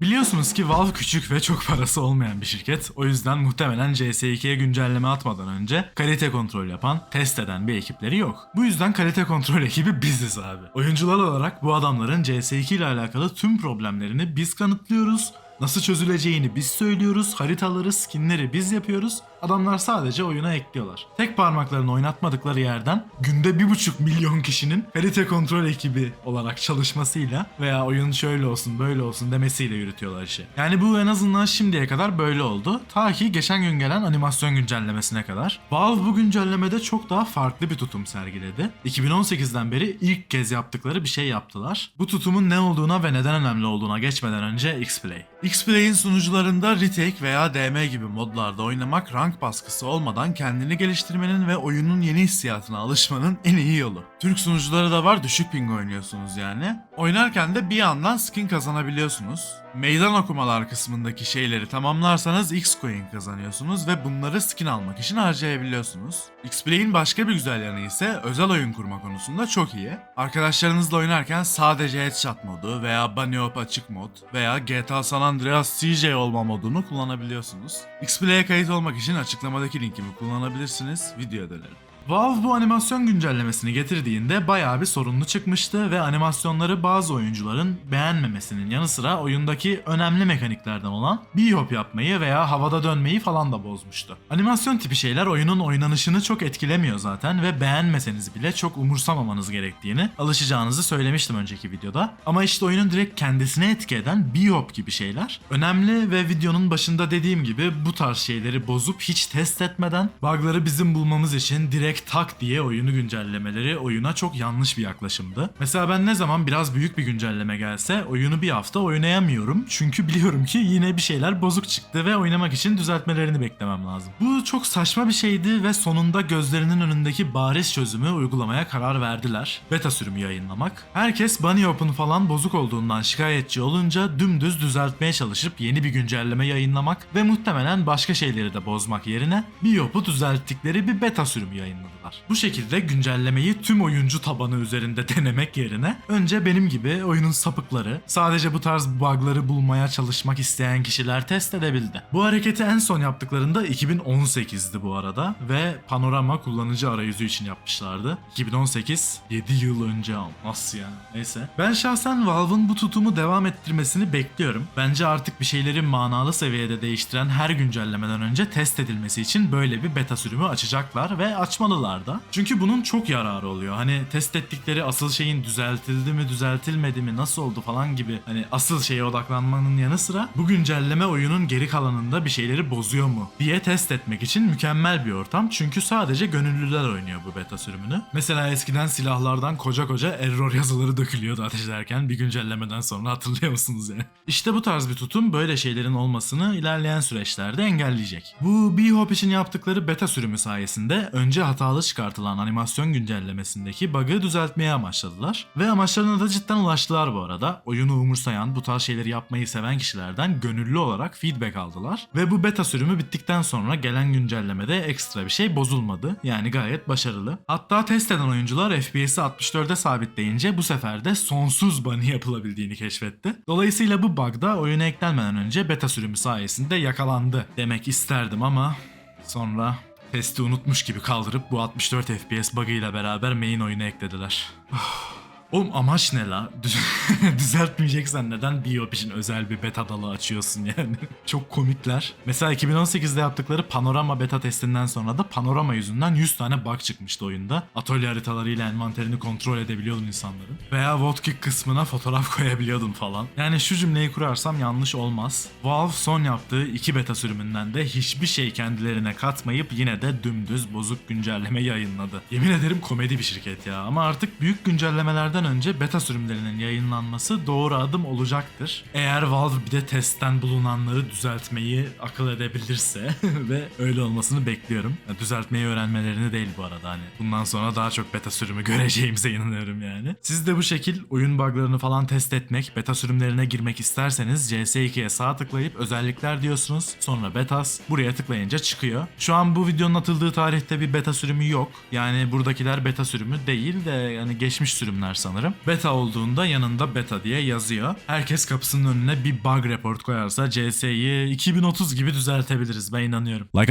Biliyorsunuz ki Valve küçük ve çok parası olmayan bir şirket. O yüzden muhtemelen CS2'ye güncelleme atmadan önce kalite kontrol yapan, test eden bir ekipleri yok. Bu yüzden kalite kontrol ekibi biziz abi. Oyuncular olarak bu adamların CS2 ile alakalı tüm problemlerini biz kanıtlıyoruz. Nasıl çözüleceğini biz söylüyoruz, haritaları, skinleri biz yapıyoruz. Adamlar sadece oyuna ekliyorlar. Tek parmaklarını oynatmadıkları yerden günde 1,5 milyon kişinin kalite kontrol ekibi olarak çalışmasıyla veya oyun şöyle olsun böyle olsun demesiyle yürütüyorlar işi. Yani bu en azından şimdiye kadar böyle oldu. Ta ki geçen gün gelen animasyon güncellemesine kadar. Valve bu güncellemede çok daha farklı bir tutum sergiledi. 2018'den beri ilk kez yaptıkları bir şey yaptılar. Bu tutumun ne olduğuna ve neden önemli olduğuna geçmeden önce X-Play. X-Play'in sunucularında retake veya DM gibi modlarda oynamak rank baskısı olmadan kendini geliştirmenin ve oyunun yeni hissiyatına alışmanın en iyi yolu. Türk sunucuları da var düşük ping oynuyorsunuz yani. Oynarken de bir yandan skin kazanabiliyorsunuz. Meydan okumalar kısmındaki şeyleri tamamlarsanız X-Coin kazanıyorsunuz ve bunları skin almak için harcayabiliyorsunuz. X-Play'in başka bir güzel yanı ise özel oyun kurma konusunda çok iyi. Arkadaşlarınızla oynarken sadece headshot modu veya bunny hop açık mod veya GTA San Andreas CJ olma modunu kullanabiliyorsunuz. X-Play'e kayıt olmak için açıklamadaki linkimi kullanabilirsiniz. Video dönelim. Valve bu animasyon güncellemesini getirdiğinde bayağı bir sorunlu çıkmıştı ve animasyonları bazı oyuncuların beğenmemesinin yanı sıra oyundaki önemli mekaniklerden olan B-hop yapmayı veya havada dönmeyi falan da bozmuştu. Animasyon tipi şeyler oyunun oynanışını çok etkilemiyor zaten ve beğenmeseniz bile çok umursamamanız gerektiğini alışacağınızı söylemiştim önceki videoda. Ama işte oyunun direkt kendisine etki eden B-hop gibi şeyler önemli ve videonun başında dediğim gibi bu tarz şeyleri bozup hiç test etmeden bug'ları bizim bulmamız için direkt tak diye oyunu güncellemeleri oyuna çok yanlış bir yaklaşımdı. Mesela ben ne zaman biraz büyük bir güncelleme gelse oyunu bir hafta oynayamıyorum. Çünkü biliyorum ki yine bir şeyler bozuk çıktı ve oynamak için düzeltmelerini beklemem lazım. Bu çok saçma bir şeydi ve sonunda gözlerinin önündeki bariz çözümü uygulamaya karar verdiler. Beta sürümü yayınlamak. Herkes Bunny Hop'un falan bozuk olduğundan şikayetçi olunca dümdüz düzeltmeye çalışıp yeni bir güncelleme yayınlamak ve muhtemelen başka şeyleri de bozmak yerine bir Hop'u düzelttikleri bir beta sürümü yayınladılar. Bu şekilde güncellemeyi tüm oyuncu tabanı üzerinde denemek yerine önce benim gibi oyunun sapıkları sadece bu tarz bug'ları bulmaya çalışmak isteyen kişiler test edebildi. Bu hareketi en son yaptıklarında 2018'di bu arada ve panorama kullanıcı arayüzü için yapmışlardı. 2018 7 yıl önce nasıl ya neyse. Ben şahsen Valve'ın bu tutumu devam ettirmesini bekliyorum. Bence artık bir şeyleri manalı seviyede değiştiren her güncellemeden önce test edilmesi için böyle bir beta sürümü açacaklar ve açmalılar da. Çünkü bunun çok yararı oluyor. Hani test ettikleri asıl şeyin düzeltildi mi düzeltilmedi mi nasıl oldu falan gibi hani asıl şeye odaklanmanın yanı sıra bu güncelleme oyunun geri kalanında bir şeyleri bozuyor mu diye test etmek için mükemmel bir ortam. Çünkü sadece gönüllüler oynuyor bu beta sürümünü. Mesela eskiden silahlardan koca koca error yazıları dökülüyordu ateş ederken bir güncellemeden sonra hatırlıyor musunuz yani? İşte bu tarz bir tutum böyle şeylerin olmasını ilerleyen süreçlerde engelleyecek. Bu B-Hop için yaptıkları beta sürümü sayesinde önce hatalı çıkartılan animasyon güncellemesindeki bug'ı düzeltmeye amaçladılar. Ve amaçlarına da cidden ulaştılar bu arada. Oyunu umursayan, bu tarz şeyleri yapmayı seven kişilerden gönüllü olarak feedback aldılar. Ve bu beta sürümü bittikten sonra gelen güncellemede ekstra bir şey bozulmadı. Yani gayet başarılı. Hatta test eden oyuncular FPS'i 64'e sabitleyince bu sefer de sonsuz bunny yapılabildiğini keşfetti. Dolayısıyla bu bug da oyuna eklenmeden önce beta sürümü sayesinde yakalandı demek isterdim ama sonra testi unutmuş gibi kaldırıp bu 64 FPS bug'ıyla beraber main oyunu eklediler. Oğlum amaç ne la? Düz- Düzeltmeyeceksen neden Biop için özel bir beta dalı açıyorsun yani? Çok komikler. Mesela 2018'de yaptıkları panorama beta testinden sonra da panorama yüzünden 100 tane bug çıkmıştı oyunda. Atölye haritalarıyla envanterini kontrol edebiliyordun insanların. Veya Votkik kısmına fotoğraf koyabiliyordun falan. Yani şu cümleyi kurarsam yanlış olmaz. Valve son yaptığı iki beta sürümünden de hiçbir şey kendilerine katmayıp yine de dümdüz bozuk güncelleme yayınladı. Yemin ederim komedi bir şirket ya ama artık büyük güncellemelerden önce beta sürümlerinin yayınlanması doğru adım olacaktır. Eğer Valve bir de testten bulunanları düzeltmeyi akıl edebilirse ve öyle olmasını bekliyorum. Ya, düzeltmeyi öğrenmelerini değil bu arada hani. Bundan sonra daha çok beta sürümü göreceğimize inanıyorum yani. Siz de bu şekil oyun buglarını falan test etmek, beta sürümlerine girmek isterseniz CS2'ye sağ tıklayıp özellikler diyorsunuz. Sonra betas buraya tıklayınca çıkıyor. Şu an bu videonun atıldığı tarihte bir beta sürümü yok. Yani buradakiler beta sürümü değil de yani geçmiş sürümler sanırım. Beta olduğunda yanında beta diye yazıyor. Herkes kapısının önüne bir bug report koyarsa CS'yi 2030 gibi düzeltebiliriz ben inanıyorum. Like